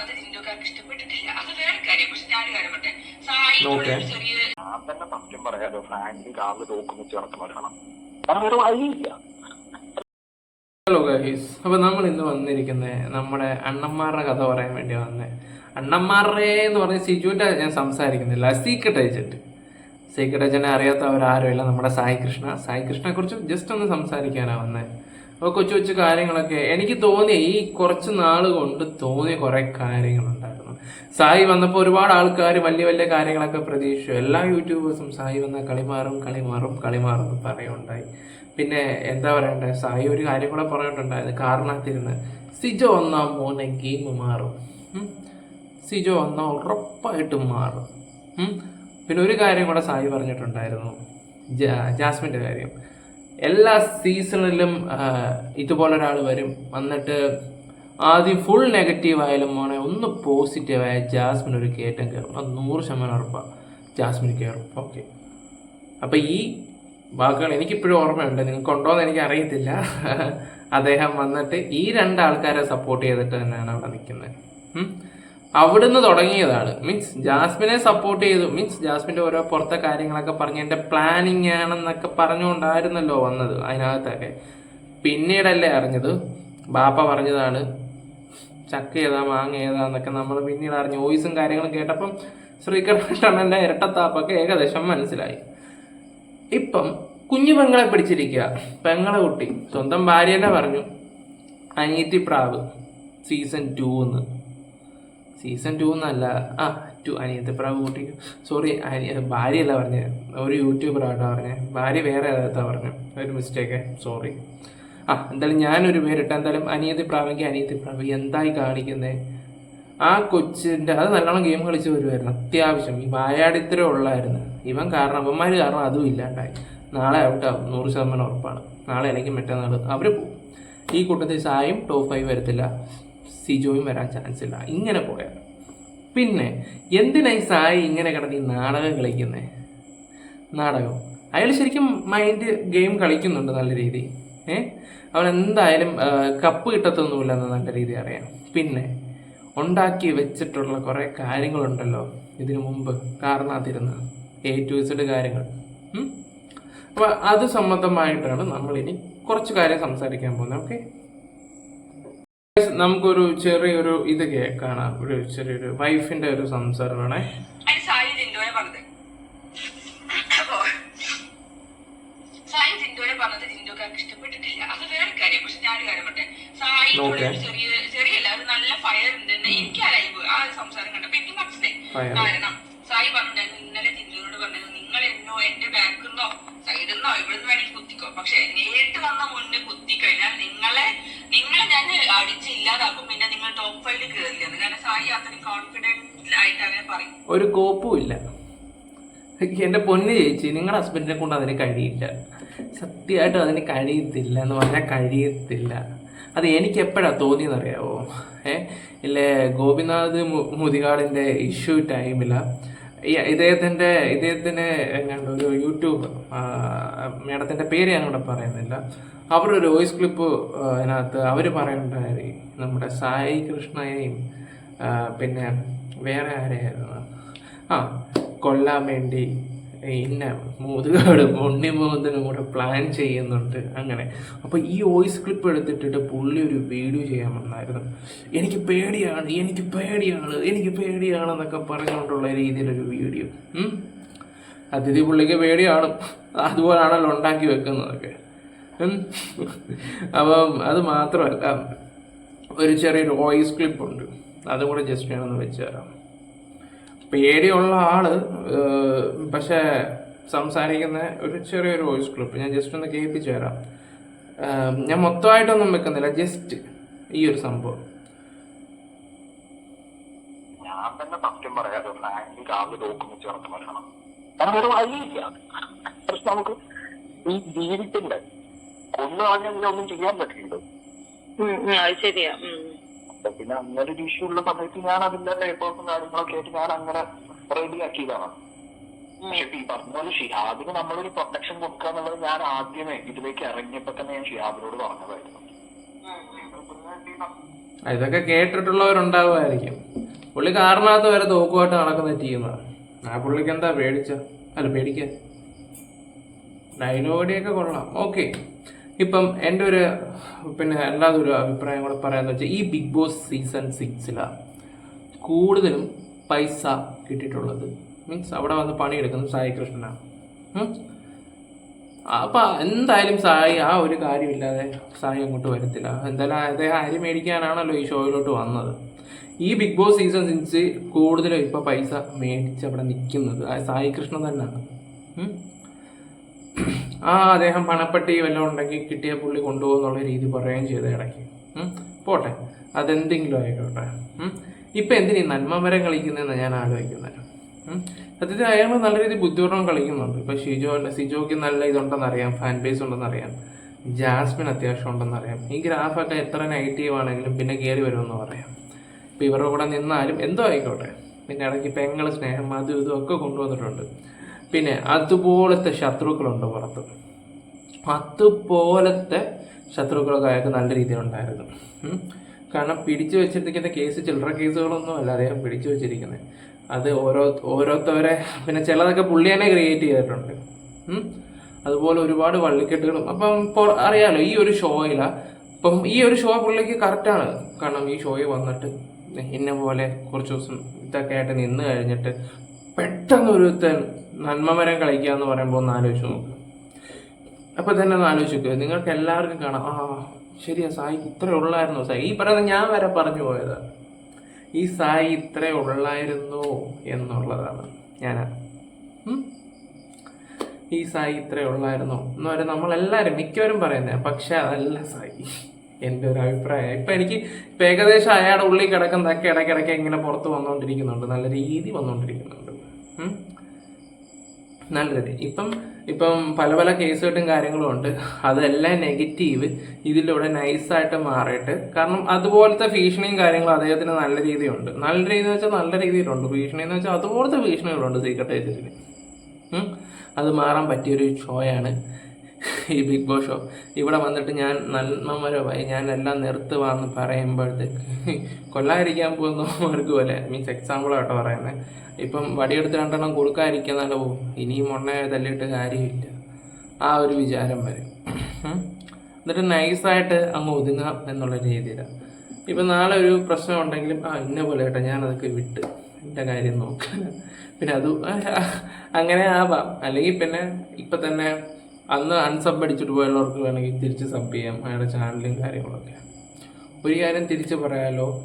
അത് ജിൻഡോക്കാർക്ക് ഇഷ്ടപ്പെട്ടിട്ടില്ല. അത് വേറെ കാര്യം പക്ഷെ ഞാനൊരു കാര്യം പറ്റേ സായിയുടെ Okay. ഒരു ചെറിയ ഞാൻ തന്നെ സത്യം പറയാലോ കാറിൽ തോക്ക് വെച്ച് നടക്കുന്നവരാണ് കാരണം വേറെ വഴിയില്ല. ഹലോ ഗഹീസ് അപ്പോൾ നമ്മൾ ഇന്ന് വന്നിരിക്കുന്നത് നമ്മുടെ അണ്ണന്മാരുടെ കഥ പറയാൻ വേണ്ടി വന്നത് അണ്ണന്മാരുടെ എന്ന് പറഞ്ഞ സിജുവിന്റെ ഞാൻ സംസാരിക്കുന്നില്ല. സീക്രട്ട് ഏജന്റ് സീക്രട്ട് ഏജന്റിനെ അറിയാത്തവരാരുമില്ല നമ്മുടെ സായി കൃഷ്ണ സായി കൃഷ്ണനെ കുറിച്ച് ജസ്റ്റ് ഒന്ന് സംസാരിക്കാനാണ് വന്നത് കൊച്ചു കൊച്ചു കാര്യങ്ങളൊക്കെ എനിക്ക് തോന്നിയ ഈ കുറച്ച് നാൾ കൊണ്ട് തോന്നിയ കുറേ കാര്യങ്ങളുണ്ടായിരുന്നു. സായി വന്നപ്പോൾ ഒരുപാട് ആൾക്കാർ വലിയ വലിയ കാര്യങ്ങളൊക്കെ പ്രതീക്ഷിച്ചു. എല്ലാ യൂട്യൂബേഴ്സും സായി വന്ന കളിമാറും കളിമാറും കളിമാറും എന്ന് പറയുണ്ടായി പിന്നെ എന്താ പറയണ്ടേ സായി ഒരു കാര്യം കൂടെ പറഞ്ഞിട്ടുണ്ടായിരുന്നു. കാരണത്തിരുന്ന് സിജോ വന്നാൽ മോനെ ഗെയിം മാറും. സിജോ വന്നാൽ ഉറപ്പായിട്ടും മാറും. പിന്നെ ഒരു കാര്യം കൂടെ സായി പറഞ്ഞിട്ടുണ്ടായിരുന്നു. ജാസ്മിന്റെ കാര്യം. എല്ലാ സീസണിലും ഇതുപോലൊരാൾ വരും. വന്നിട്ട് ആദ്യം ഫുൾ നെഗറ്റീവ് ആയാലും മോനെ ഒന്ന് പോസിറ്റീവായ ജാസ്മിൻ ഒരു കയറ്റം കയറും അത് നൂറ് ശതമാനം ഉറപ്പാണ് ജാസ്മിൻ കയറും ഓക്കെ അപ്പോൾ ഈ വാക്കുകൾ എനിക്കിപ്പോഴും ഓർമ്മയുണ്ട്. നിങ്ങൾക്ക് ഉണ്ടോ എനിക്ക് അറിയത്തില്ല അദ്ദേഹം വന്നിട്ട് ഈ രണ്ട് ആൾക്കാരെ സപ്പോർട്ട് ചെയ്തിട്ട് തന്നെയാണ് അവിടെ നിൽക്കുന്നത്. അവിടുന്ന് തുടങ്ങിയതാണ്. മീൻസ് ജാസ്മിനെ സപ്പോർട്ട് ചെയ്തു. മീൻസ് ജാസ്മിന്റെ ഓരോ പുറത്തെ കാര്യങ്ങളൊക്കെ പറഞ്ഞ് എന്റെ പ്ലാനിങ് ആണെന്നൊക്കെ പറഞ്ഞുകൊണ്ടായിരുന്നല്ലോ വന്നത് അതിനകത്തൊക്കെ. പിന്നീടല്ലേ അറിഞ്ഞത്? ബാപ്പ പറഞ്ഞതാണ് ചക്ക ഏതാ മാങ്ങ ഏതാ എന്നൊക്കെ നമ്മൾ പിന്നീട് അറിഞ്ഞു വോയിസും കാര്യങ്ങളും കേട്ടപ്പം ശ്രീകൃഷ്ണന്റെ ഇരട്ടത്താപ്പൊക്കെ ഏകദേശം മനസ്സിലായി. ഇപ്പം കുഞ്ഞു പെങ്ങളെ പിടിച്ചിരിക്കുക പെങ്ങളെ കുട്ടി സ്വന്തം ഭാര്യ തന്നെ പറഞ്ഞു അനിയത്തി പ്രാവ് സീസൺ ടു എന്ന് സീസൺ ടു എന്നല്ല. ആ ടു അനിയത്തെ പ്രാവ് കുട്ടി. സോറി അനിയ ഭാര്യയല്ല പറഞ്ഞത് ഒരു യൂട്യൂബറാട്ടോ പറഞ്ഞത് ഭാര്യ വേറെ ഏതാ പറഞ്ഞു. ഒരു മിസ്റ്റേക്ക് സോറി ആ എന്തായാലും ഞാനൊരു പേരിട്ട് എന്തായാലും അനിയത്തി പ്രാവെങ്കിൽ അനിയത്തി പ്രാവ് എന്തായി കാണിക്കുന്നത് ആ കൊച്ചിന്റെ അത് നല്ലോണം ഗെയിം കളിച്ച് വരുമായിരുന്നു അത്യാവശ്യം. ഈ വായാടിത്തരം ഉള്ളായിരുന്നു. ഇവൻ കാരണം അവന്മാർ കാരണം അതും ഇല്ലാണ്ടായി. നാളെ ഔട്ടാവും നൂറ് ശതമാനം ഉറപ്പാണ്. നാളെ അല്ലെങ്കിൽ മറ്റന്നാൾ അവർ പോകും ഈ കൂട്ടത്തിൽ സായും ടോപ്പ് ഫൈവ് വരത്തില്ല. സിജോയും വരാൻ ചാൻസ് ഇല്ല. ഇങ്ങനെ പോയാൽ പിന്നെ എന്തിനായി സായി ഇങ്ങനെ കിടന്ന് ഈ നാടകം കളിക്കുന്നത് നാടകം. അയാൾ ശരിക്കും മൈൻഡ് ഗെയിം കളിക്കുന്നുണ്ട് നല്ല രീതി. ഏ? അവൻ എന്തായാലും കപ്പ് കിട്ടത്തൊന്നുമില്ലെന്ന് നല്ല രീതി അറിയാം. പിന്നെ ഉണ്ടാക്കി വെച്ചിട്ടുള്ള കുറേ കാര്യങ്ങളുണ്ടല്ലോ ഇതിനു മുമ്പ് കാരണത്തിരുന്ന എ ടു ഇസഡ് കാര്യങ്ങൾ. അപ്പോൾ അപ്പൊ അത് സംബന്ധമായിട്ടാണ് നമ്മളിനി കുറച്ച് കാര്യം സംസാരിക്കാൻ പോകുന്നത്. ഓക്കെ? നമുക്കൊരു ചെറിയൊരു ഇത് കേൾക്കാണ്. ഒരു ചെറിയൊരു വൈഫിന്റെ ഒരു സംസാരമാണ് ോ കാരണം സായി പറഞ്ഞ ഇന്നലെ പറഞ്ഞത് നിങ്ങൾ എന്നോ എന്റെ ബാക്കിൽ നിന്നോ സൈഡിൽ നിന്നോ ഇവിടുന്ന് വേണമെങ്കിൽ കുത്തിക്കോ. പക്ഷെ നേരിട്ട് വന്ന മുന്നേ കുത്തി കഴിഞ്ഞാൽ നിങ്ങളെ നിങ്ങളെ ഞാൻ അടിച്ച് ഇല്ലാതാക്കും പിന്നെ നിങ്ങൾ ടോപ്പ് ഫൈവിൽ കയറില്ല കാരണം സായി അത്രയും കോൺഫിഡന്റ് ആയിട്ട് അങ്ങനെ പറയും ഒരു കോപ്പും ഇല്ല. എന്റെ പൊന്ന് ചേച്ചി നിങ്ങളുടെ ഹസ്ബൻഡിനെ കൊണ്ട് അതിന് കഴിയില്ല. സത്യമായിട്ടും അതിന് കഴിയത്തില്ല എന്ന് പറഞ്ഞാൽ കഴിയത്തില്ല. അത് എനിക്ക് എപ്പോഴാണ് തോന്നിയെന്നറിയാവോ? ഏ ഇല്ലേ ഗോപിനാഥ് മുതികാടിന്റെ ഇഷ്യൂ ടൈമിലാണ് ഇദ്ദേഹത്തിന്റെ ഇദ്ദേഹത്തിന് എങ്ങാണ്ട് ഒരു യൂട്യൂബ് മേഡത്തിന്റെ പേര് ഞാൻ ഇവിടെ പറയുന്നില്ല. ഒരു വോയിസ് ക്ലിപ്പ് അതിനകത്ത് അവർ പറയുന്നുണ്ടായി. നമ്മുടെ സായി കൃഷ്ണയെയും പിന്നെ വേറെ ആരെയായിരുന്നു? ആ കൊല്ലാൻ വേണ്ടി ഇന്ന മുതുകാടും ഉണ്ണിമുഖത്തിനും കൂടെ പ്ലാൻ ചെയ്യുന്നുണ്ട് അങ്ങനെ. അപ്പോൾ ഈ വോയിസ് ക്ലിപ്പ് എടുത്തിട്ടിട്ട് പുള്ളി ഒരു വീഡിയോ ചെയ്യാൻ വന്നായിരുന്നു. എനിക്ക് പേടിയാണ് എനിക്ക് പേടിയാണ് എനിക്ക് പേടിയാണെന്നൊക്കെ പറഞ്ഞുകൊണ്ടുള്ള രീതിയിലൊരു വീഡിയോ. അതിഥി പുള്ളിക്ക് പേടിയാണ്. അതുപോലാണല്ലോ ഉണ്ടാക്കി വെക്കുന്നതൊക്കെ. അപ്പം അത് മാത്രമല്ല ഒരു ചെറിയൊരു വോയിസ് ക്ലിപ്പ് ഉണ്ട്. അതും കൂടെ ജസ്റ്റ് ഞാനൊന്ന് വെച്ച് തരാം. പേടിയുള്ള ആൾ പക്ഷെ പക്ഷേ സംസാരിക്കുന്ന ഒരു ചെറിയൊരു വോയിസ് ക്ലിപ്പ് ഞാൻ ജസ്റ്റ് ഒന്ന് കേൾപ്പിച്ചു തരാം. ഞാൻ മൊത്തമായിട്ടൊന്നും വെക്കുന്നില്ല ജസ്റ്റ് ഈ ഒരു സംഭവം. ഞാൻ തന്നെ സത്യം പറയാലോ ഫ്രാങ്കിലി കാറിൽ തോക്കും വെച്ച് നടക്കുന്നവരാണ് കാരണം വേറെ വഴിയില്ല. പക്ഷെ നമുക്ക് ഈ ജീവിതത്തിന്റെ കൊന്നു കളഞ്ഞാൽ പിന്നെ ഒന്നും ചെയ്യാൻ പറ്റില്ല അത് ശരിയാ. പിന്നെ അങ്ങനെ ഒരു ഇഷ്യൂ ഉള്ള സമയത്ത് ഞാൻ അതിന്റെ പേപ്പേഴ്സും കാര്യങ്ങളൊക്കെ ആയിട്ട് ഞാൻ അങ്ങനെ റെഡി ആക്കിയതാണ്. പക്ഷെ ഈ പറഞ്ഞ പോലെ ഷിഹാബിന് നമ്മളൊരു പ്രൊട്ടക്ഷൻ കൊടുക്കുക എന്നുള്ളത് ഞാൻ ആദ്യമേ ഇതിലേക്ക് ഇറങ്ങിയപ്പോ തന്നെ ഞാൻ ഷിഹാബിനോട് പറഞ്ഞതായിരുന്നു. ഇതൊക്കെ കേട്ടിട്ടുള്ളവരുണ്ടാവുമായിരിക്കും. പുള്ളി കാരണത്ത് വരെ തോക്കുമായിട്ട് നടക്കുന്ന ടീമാണ് ആ പുള്ളിക്ക് എന്താ പേടിച്ച? അല്ല പേടിക്കാൻ ഡയലോഗിയൊക്കെ കൊള്ളാം. ഓക്കെ. ഇപ്പം എന്റെ ഒരു പിന്നെ ഒരു അഭിപ്രായം കൂടെ പറയാമെന്ന് വെച്ചാൽ ഈ ബിഗ് ബോസ് സീസൺ സിക്സിലാണ് കൂടുതലും പൈസ കിട്ടിയിട്ടുള്ളത്. മീൻസ് അവിടെ വന്ന് പണിയെടുക്കുന്നത് സായി കൃഷ്ണനാണ്. അപ്പം എന്തായാലും സായി ആ ഒരു കാര്യമില്ലാതെ സായി അങ്ങോട്ട് വരത്തില്ല. എന്തായാലും അദ്ദേഹം അരി മേടിക്കാനാണല്ലോ ഈ ഷോയിലോട്ട് വന്നത്. ഈ ബിഗ് ബോസ് സീസൺ സിക്സ് കൂടുതലും ഇപ്പോൾ പൈസ മേടിച്ച് അവിടെ നിൽക്കുന്നത് ആ സായി കൃഷ്ണൻ തന്നെയാണ്. ആ അദ്ദേഹം പണപ്പെട്ടി വല്ലതും ഉണ്ടെങ്കിൽ കിട്ടിയ പുള്ളി കൊണ്ടുപോകുന്നുള്ള രീതി പറയുകയും ചെയ്ത് ഇടയ്ക്ക്. പോട്ടെ. അതെന്തെങ്കിലും ആയിക്കോട്ടെ. ഇപ്പം എന്തിനീ നന്മ മരം കളിക്കുന്നതെന്ന് ഞാൻ ആലോചിക്കുന്നത്. സത്യത്തിൽ അയാൾ നല്ല രീതിയിൽ ബുദ്ധിപൂർവം കളിക്കുന്നുണ്ട്. ഇപ്പം ഷിജോ സിജോയ്ക്ക് നല്ല ഇതുണ്ടെന്ന് അറിയാം ഫാൻ ബേസ് ഉണ്ടെന്ന് അറിയാം ജാസ്മിൻ അത്യാവശ്യം ഉണ്ടെന്ന് അറിയാം ഈ ഗ്രാഫൊക്കെ എത്ര നെഗറ്റീവ് ആണെങ്കിലും പിന്നെ കയറി വരുമെന്ന് പറയാം. ഇപ്പം ഇവരുടെ കൂടെ നിന്നാലും എന്തോ ആയിക്കോട്ടെ. പിന്നെ ഇടയ്ക്ക് പെങ്ങൾ സ്നേഹം അതും ഇതും ഒക്കെ കൊണ്ടുവന്നിട്ടുണ്ട്. പിന്നെ അതുപോലത്തെ ശത്രുക്കളുണ്ട് പുറത്ത്. അതുപോലത്തെ ശത്രുക്കളൊക്കെ അയാൾക്ക് നല്ല രീതിയിലുണ്ടായിരുന്നു കാരണം പിടിച്ചു വെച്ചിരിക്കുന്ന കേസ് ചില്ലറ കേസുകളൊന്നും അല്ല അദ്ദേഹം പിടിച്ചു വെച്ചിരിക്കുന്നത് അത് ഓരോ ഓരോരുത്തവരെ പിന്നെ ചിലതൊക്കെ പുള്ളി തന്നെ ക്രിയേറ്റ് ചെയ്തിട്ടുണ്ട്. അതുപോലെ ഒരുപാട് വള്ളിക്കെട്ടുകളും. അപ്പം അറിയാലോ ഈ ഒരു ഷോയില ഇപ്പം ഈ ഒരു ഷോ പുള്ളിക്ക് കറക്റ്റാണ് കാരണം ഈ ഷോയിൽ വന്നിട്ട് എന്നെ പോലെ കുറച്ച് ദിവസം ഇതൊക്കെ ആയിട്ട് നിന്ന് കഴിഞ്ഞിട്ട് പെട്ടെന്ന് ഒരുത്തൻ നന്മമരം കളിക്കുക എന്ന് പറയുമ്പോൾ ഒന്ന് ആലോചിച്ച് നോക്ക്. അപ്പൊ തന്നെ ഒന്ന് ആലോചിക്കുക നിങ്ങൾക്ക് എല്ലാവർക്കും കാണാം. ആ ശരിയാ സായി ഇത്രേ ഉള്ളായിരുന്നു? സായി ഈ പറയുന്നത് ഞാൻ വരെ പറഞ്ഞു പോയത്. ഈ സായി ഇത്രേ ഉള്ളായിരുന്നു എന്നുള്ളതാണ് ഞാൻ. ഈ സായി ഇത്രേ ഉള്ളായിരുന്നു? എന്ന് വരെ നമ്മളെല്ലാവരും മിക്കവരും പറയുന്നത് പക്ഷെ അതല്ല സായി. എന്റെ ഒരു അഭിപ്രായം. ഇപ്പം എനിക്ക് ഇപ്പം ഏകദേശം അയാളുടെ ഉള്ളിൽ കിടക്കുന്നതൊക്കെ ഇടയ്ക്കിടയ്ക്ക് ഇങ്ങനെ പുറത്ത് വന്നുകൊണ്ടിരിക്കുന്നുണ്ട് നല്ല രീതി വന്നുകൊണ്ടിരിക്കുന്നുണ്ട്. നല്ല രീതി ഇപ്പം ഇപ്പം പല പല കേസുകളും കാര്യങ്ങളും ഉണ്ട്. അതെല്ലാം നെഗറ്റീവ്. ഇതിലൂടെ നൈസായിട്ട് മാറിയിട്ട്. കാരണം അതുപോലത്തെ ഭീഷണിയും കാര്യങ്ങളും അദ്ദേഹത്തിന് നല്ല രീതിയുണ്ട് നല്ല രീതി എന്ന് വെച്ചാൽ നല്ല രീതിയിലുണ്ട്. ഭീഷണി എന്ന് വെച്ചാൽ അതുപോലത്തെ ഭീഷണികളുണ്ട് സീക്രട്ട് ഏജൻസിന്. അത് മാറാൻ പറ്റിയൊരു ഷോയാണ്. ഈ ബിഗ് ബോസ് ഷോ. ഇവിടെ വന്നിട്ട് ഞാൻ നന്മമരമായി ഞാൻ എല്ലാം നിർത്തുവാന്ന് പറയുമ്പോഴത്തേക്ക് കൊല്ലാതിരിക്കാൻ പോകുന്നവർക്ക് പോലെ മീൻസ് എക്സാമ്പിൾ ആട്ടോ പറയുന്നത് ഇപ്പം വടിയെടുത്ത് രണ്ടെണ്ണം കൊടുക്കാതിരിക്കുന്നാലോ ഇനിയും മൊണ്ണയെ തല്ലിയിട്ട് കാര്യമില്ല. ആ ഒരു വിചാരം വരും. എന്നിട്ട് നൈസായിട്ട് അങ്ങ് ഒതുങ്ങാം എന്നുള്ള രീതിയിലാണ് ഇപ്പം നാളെ ഒരു പ്രശ്നം ഉണ്ടെങ്കിലും ആ ഇന്ന പോലെ കേട്ടോ ഞാനതൊക്കെ വിട്ട് എന്റെ കാര്യം നോക്കാൻ പിന്നെ അത് അങ്ങനെ ആവാം. അല്ലെങ്കിൽ പിന്നെ ഇപ്പം തന്നെ അന്ന് അൺസബ് അടിച്ചിട്ട് പോയുള്ളവർക്ക് വേണമെങ്കിൽ തിരിച്ച് സബ് ചെയ്യാം അയാളുടെ ചാനലും കാര്യങ്ങളൊക്കെ. ഒരു കാര്യം തിരിച്ച് പറയാലോ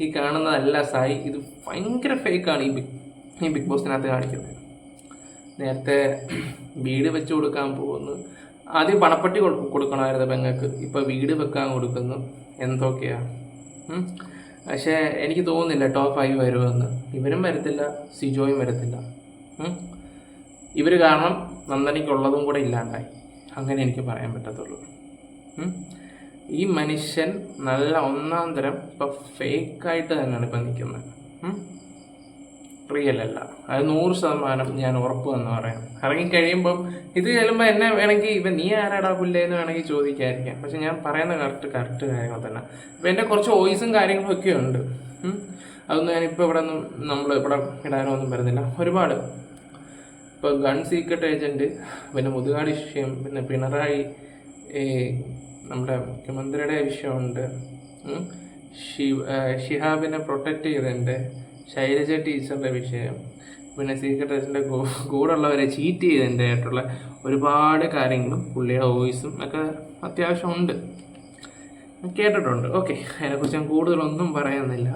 ഈ കാണുന്നതല്ല സായി ഇത് ഭയങ്കര ഫേക്കാണ് ഈ ബിഗ് ഈ ബിഗ് ബോസിനകത്ത് കാണിക്കുന്നത്. നേരത്തെ വീട് വെച്ച് കൊടുക്കാൻ പോകുന്നു. ആദ്യം പണപ്പെട്ടി കൊടു- കൊടുക്കണമായിരുന്നു പെങ്ങൾക്ക് ഇപ്പം വീട് വെക്കാൻ കൊടുക്കുന്നു. എന്തൊക്കെയാ. പക്ഷേ എനിക്ക് തോന്നുന്നില്ല ടോപ്പ് ഫൈവ് വരുമെന്ന്. ഇവരും വരത്തില്ല സിജോയും വരത്തില്ല. ഉം. ഇവർ കാരണം നന്ദനിക്കുള്ളതും കൂടെ ഇല്ലാണ്ടായി. അങ്ങനെ എനിക്ക് പറയാൻ പറ്റത്തുള്ളൂ. ഈ മനുഷ്യൻ നല്ല ഒന്നാം തരം ഇപ്പം ഫേക്കായിട്ട് തന്നെയാണ് ഇപ്പം നിൽക്കുന്നത്. റിയൽ അല്ല. അത് നൂറ് ശതമാനം ഞാൻ ഉറപ്പ് എന്ന് പറയാം. ഇറങ്ങിക്കഴിയുമ്പം ഇത് ചെല്ലുമ്പോൾ എന്നെ വേണമെങ്കിൽ ഇവ നീ ആരാടാ പുല്ലേന്ന് വേണമെങ്കിൽ ചോദിക്കാതിരിക്കാം. പക്ഷെ ഞാൻ പറയുന്ന കറക്റ്റ് കറക്റ്റ് കാര്യങ്ങൾ തന്നെ. ഇപ്പം എന്റെ കുറച്ച് വോയിസും കാര്യങ്ങളും ഒക്കെ ഉണ്ട്. അതൊന്നും ഞാനിപ്പോൾ ഇവിടെ ഒന്നും നമ്മൾ ഇവിടെ ഇടാനോ ഒന്നും വരുന്നില്ല. ഒരുപാട്. ഇപ്പോൾ ഗൺ സീക്രട്ട് ഏജന്റ് പിന്നെ മുതുകാട് വിഷയം പിന്നെ പിണറായി നമ്മുടെ മുഖ്യമന്ത്രിയുടെ വിഷയമുണ്ട് ആ, ഷിഹാബിനെ പ്രൊട്ടക്റ്റ് ചെയ്തതിന്റെ ശൈലജ ടീച്ചറിന്റെ വിഷയം. പിന്നെ സീക്രട്ട് ഏജന്റെ കൂടെയുള്ളവരെ ചീറ്റ് ചെയ്തതിന്റെ ആയിട്ടുള്ള ഒരുപാട് കാര്യങ്ങളും പുള്ളിയുടെ വോയിസും ഒക്കെ അത്യാവശ്യം ഉണ്ട്. കേട്ടിട്ടുണ്ട്. ഓക്കെ അതിനെക്കുറിച്ച് ഞാൻ കൂടുതലൊന്നും പറയുന്നില്ല.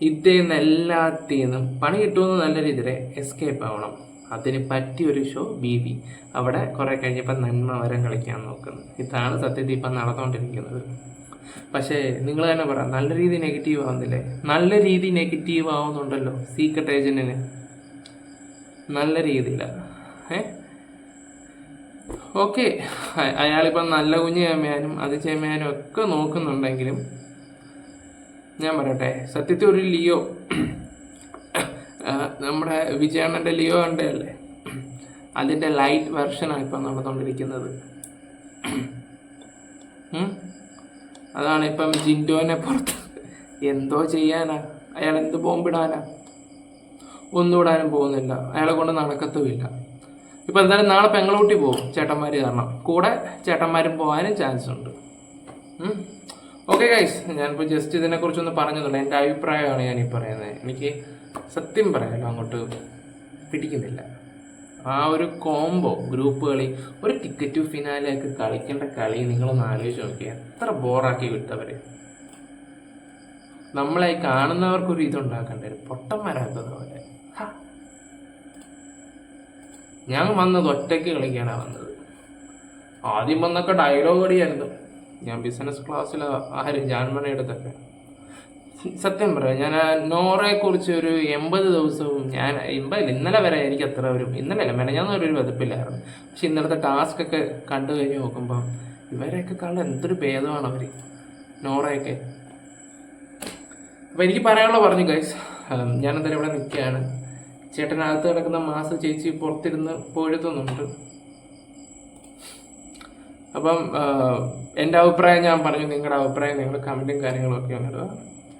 ഇതിൽ നിന്ന് എല്ലാത്തിൽ നിന്നും പണി കിട്ടുമെന്ന് നല്ല രീതിയിൽ എസ്കേപ്പ് ആവണം. അതിന് പറ്റിയൊരു ഷോ ബി ബി അവിടെ കുറെ കഴിഞ്ഞപ്പോൾ നന്മ വരം കളിക്കാൻ നോക്കുന്നത് ഇതാണ് സത്യത്തിൽ ഇപ്പം നടന്നുകൊണ്ടിരിക്കുന്നത്. പക്ഷേ നിങ്ങൾ തന്നെ പറ നല്ല രീതി നെഗറ്റീവ് ആവുന്നില്ലേ? നല്ല രീതി നെഗറ്റീവ് ആവുന്നുണ്ടല്ലോ സീക്രട്ട് ഏജന്റിന് നല്ല രീതിയിലാണ് ഏ? ഓക്കെ. അയാളിപ്പം നല്ല കുഞ്ഞ് ചെമ്മയാനും അത് ചെമ്മയാനും ഒക്കെ നോക്കുന്നുണ്ടെങ്കിലും ഞാൻ പറയട്ടെ സത്യത്തിൽ ഒരു ലിയോ നമ്മുടെ വിജയണ്ണന്റെ ലിയോ കണ്ടല്ലേ അതിന്റെ ലൈറ്റ് വെർഷനാണ് ഇപ്പം നടന്നുകൊണ്ടിരിക്കുന്നത്? അതാണ് ഇപ്പം ജിൻഡോനെ പുറത്ത് എന്തോ ചെയ്യാനാ? അയാൾ എന്ത് ബോംബിടാനാ? ഒന്നും ഇടാനും പോകുന്നില്ല. അയാളെ കൊണ്ട് നടക്കത്തുമില്ല. ഇപ്പം എന്തായാലും നാളെ പെങ്ങളൂട്ടി പോകും ചേട്ടന്മാർ കാരണം. കൂടെ ചേട്ടന്മാരും പോകാനും ചാൻസ് ഉണ്ട്. ഓക്കെ ഗൈസ് ഞാനിപ്പോൾ ജസ്റ്റ് ഇതിനെക്കുറിച്ചൊന്ന് പറഞ്ഞതുള്ളൂ. എന്റെ അഭിപ്രായമാണ് ഈ പറയുന്നത്. എനിക്ക് സത്യം പറയാലോ അങ്ങോട്ട് പിടിക്കുന്നില്ല. ആ ഒരു കോംബോ ഗ്രൂപ്പ് കളി ഒരു ടിക്കറ്റ് ഫിനാലെയൊക്കെ കളിക്കേണ്ട കളി നിങ്ങളൊന്ന് ആലോചിച്ച് നോക്കിയാൽ എത്ര ബോറാക്കി വിട്ടവര്. നമ്മളെ കാണുന്നവർക്കൊരു ഇതുണ്ടാക്കേണ്ട ഒരു പൊട്ടന്മാരാക്കുന്ന പോലെ. ഞാൻ വന്നത് ഒറ്റയ്ക്ക് കളിക്കാനാണ് വന്നത്. ആദ്യം വന്നൊക്കെ ഡയലോഗ് അടിയായിരുന്നു. ഞാൻ ബിസിനസ് ക്ലാസ്സിൽ ആര് ജാൻമണി എടുത്തൊക്കെ സത്യം പറയാം. ഞാൻ നോറയെ കുറിച്ച് ഒരു എൺപത് ദിവസവും ഞാൻ എൺപതിൽ ഇന്നലെ വരെ എനിക്ക് അത്ര വരും ഇന്നലെ അല്ല ഒരു വെതുപ്പില്ലായിരുന്നു. പക്ഷെ ഇന്നലത്തെ ടാസ്ക് ഒക്കെ കണ്ടു കഴിഞ്ഞ് നോക്കുമ്പോൾ ഇവരെയൊക്കെ കാണാൻ എന്തൊരു ഭേദമാണ് അവർ നോറയൊക്കെ. അപ്പോൾ എനിക്ക് പറയാനുള്ള പറഞ്ഞു ഗൈസ് ഞാനെന്തായാലും ഇവിടെ നിൽക്കുകയാണ്. ചേട്ടനകത്ത് കിടക്കുന്ന മാസ് ചേച്ചി പുറത്തിരുന്ന് പൊഴുത്തുന്നുണ്ട് അപ്പം എന്റെ അഭിപ്രായം ഞാൻ പറഞ്ഞു നിങ്ങളുടെ അഭിപ്രായം നിങ്ങൾ കമന്റും കാര്യങ്ങളൊക്കെ ഒന്ന് ഇടുക.